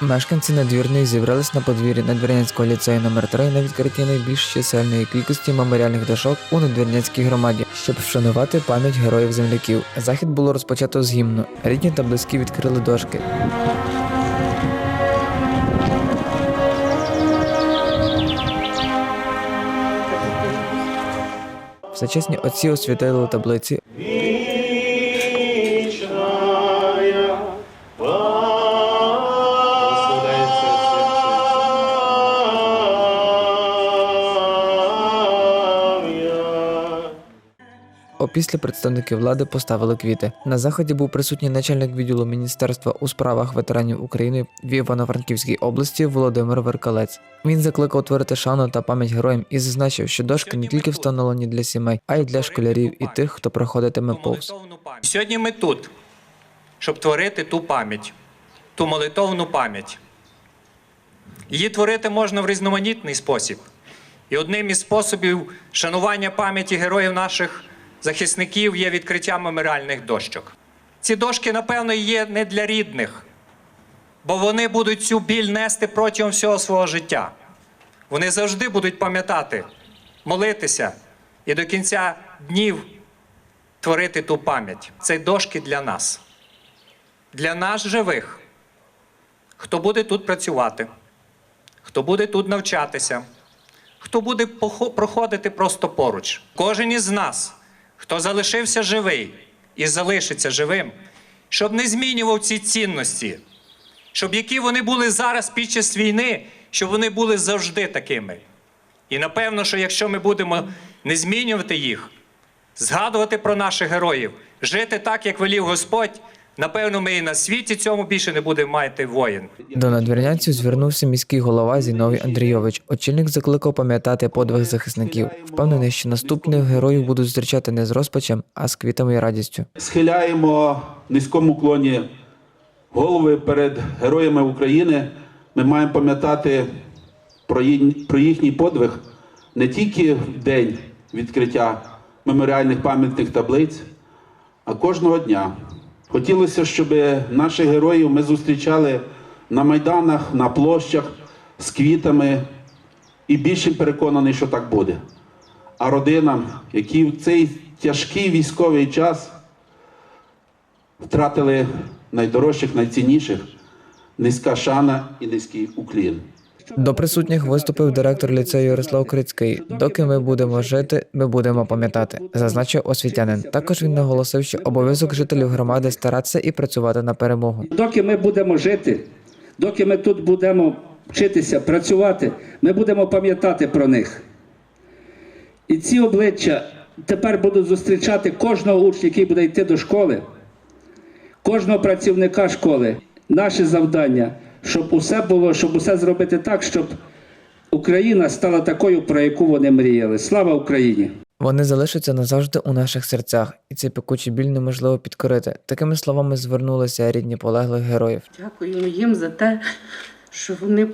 Мешканці надвірної зібрались на подвір'ї Надвірнянського ліцею номер 3 на відкритті найбільш чисельної кількості меморіальних дошок у Надвірнянській громаді, щоб вшанувати пам'ять героїв земляків. Захід було розпочато з гімну. Рідні та близькі відкрили дошки. Всечесні отці освятили таблиці, Опісля представники влади поставили квіти. На заході був присутній начальник відділу Міністерства у справах ветеранів України в Івано-Франківській області Володимир Веркалець. Він закликав творити шану та пам'ять героям і зазначив, що дошки не тільки встановлені для сімей, а й для школярів і тих, хто проходитиме повз. Сьогодні ми тут, щоб творити ту пам'ять, ту молитовну пам'ять. Її творити можна в різноманітний спосіб. І одним із способів шанування пам'яті героїв наших захисників є відкриття меморіальних дощок. Ці дошки, напевно, є не для рідних, бо вони будуть цю біль нести протягом всього свого життя. Вони завжди будуть пам'ятати, молитися і до кінця днів творити ту пам'ять. Це дошки для нас, для нас живих, хто буде тут працювати, хто буде тут навчатися, хто буде проходити просто поруч. Кожен із нас, хто залишився живий і залишиться живим, щоб не змінював ці цінності, щоб які вони були зараз під час війни, щоб вони були завжди такими. І напевно, що якщо ми будемо не змінювати їх, згадувати про наших героїв, жити так, як велів Господь, напевно, ми і на світі цьому більше не будемо мати воїн. До надвірнянців звернувся міський голова Зіновій Андрійович. Очільник закликав пам'ятати подвиг захисників. Впевнений, що наступних героїв будуть зустрічати не з розпачем, а з квітами і радістю. схиляємо в низькому клоні голови перед героями України. Ми маємо пам'ятати про, про їхній подвиг не тільки в день відкриття меморіальних пам'ятних таблиць, а кожного дня. Хотілося, щоб наших героїв ми зустрічали на майданах, на площах з квітами, і більше переконаний, що так буде. А родинам, які в цей тяжкий військовий час втратили найдорожчих, найцінніших, низька шана і низький уклін. До присутніх виступив директор ліцею Ярослав Крицький. Доки ми будемо жити, ми будемо пам'ятати, зазначив освітянин. Також він наголосив, що обов'язок жителів громади старатися і працювати на перемогу. Доки ми будемо жити, доки ми тут будемо вчитися, працювати, ми будемо пам'ятати про них. І ці обличчя тепер будуть зустрічати кожного учня, який буде йти до школи, кожного працівника школи. Наше завдання, щоб усе було, щоб усе зробити так, щоб Україна стала такою, про яку вони мріяли. Слава Україні! Вони залишаться назавжди у наших серцях, і цей пекучий біль неможливо підкорити. Такими словами звернулися рідні полеглих героїв. Дякуємо їм за те, що вони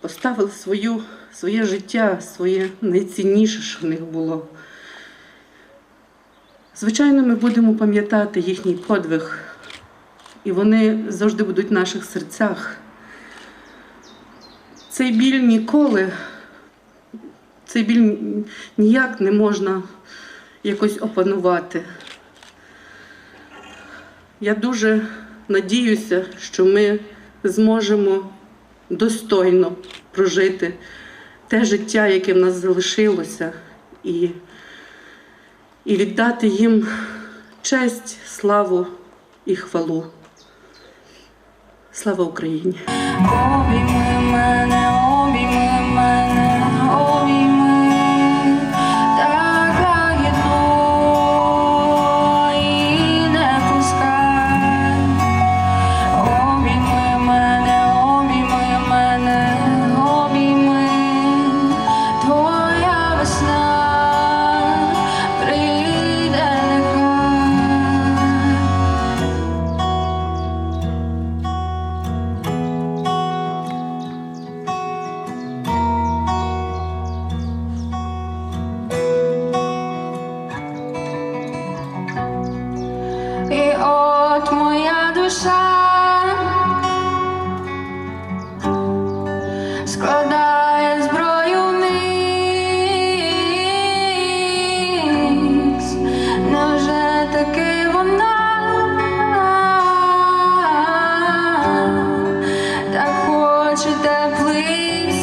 поставили свою, своє життя, своє найцінніше, що в них було. Звичайно, ми будемо пам'ятати їхній подвиг, і вони завжди будуть в наших серцях. Цей біль ніколи, цей біль ніяк не можна якось опанувати. Я дуже надіюся, що ми зможемо достойно прожити те життя, яке в нас залишилося, і, і віддати їм честь, славу і хвалу. Слава Україні! Call me when my now і от моя душа складає зброю вниз, невже таки вона так хоче теплиць.